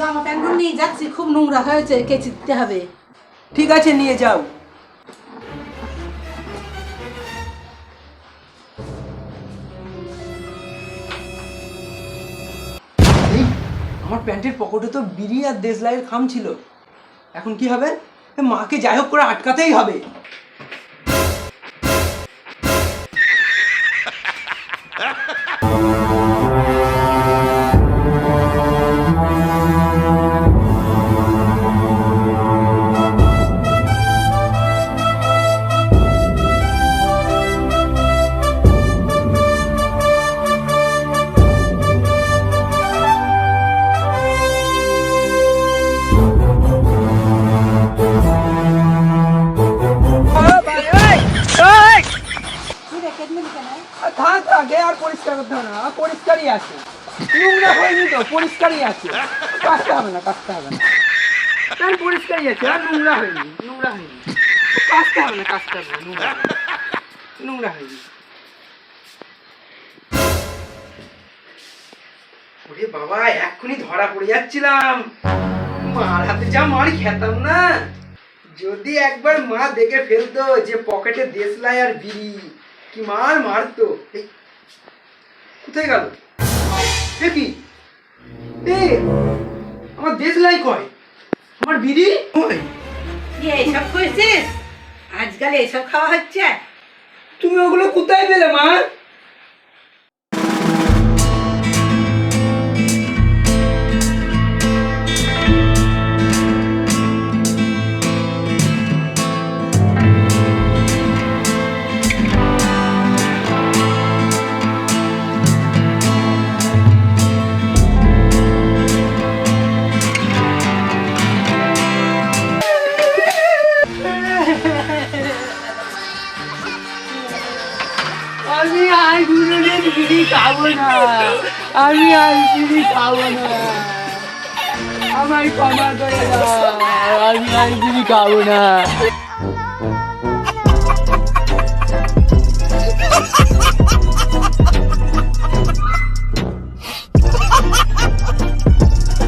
জামা প্যান্টগুলো নিয়ে যাচ্ছি, খুব নোংরা হয়েছে, কেচে দিতে হবে। ঠিক আছে, নিয়ে যাও। আমার প্যান্টের পকেটে তো বিড়ি আর দেশলাইয়ের খাম ছিল। এখন কি হবে? মাকে যাই হোক করে আটকাতেই হবে। ওরে বাবা, এক্ষুনি ধরা পড়ে যাচ্ছিলাম। মার হাতে যা মার, খেতাম না। যদি একবার মা দেখে ফেলতো যে পকেটে দেশলাই আর বিড়ি কি মার মারতো কোথায় গেল? এ কি? এ আমার দেশলাই কয়? আমার বিড়ি এইসব করেছিস আজকাল এইসব খাওয়া হচ্ছে। তুমি ওগুলো কোথায় পেলে মা? আমি আর দুজনের বিড়ি খাবো না আমি আর বিড়ি খাবো না আমার ক্ষমা করে দাও আমি আর বিড়ি খাবো না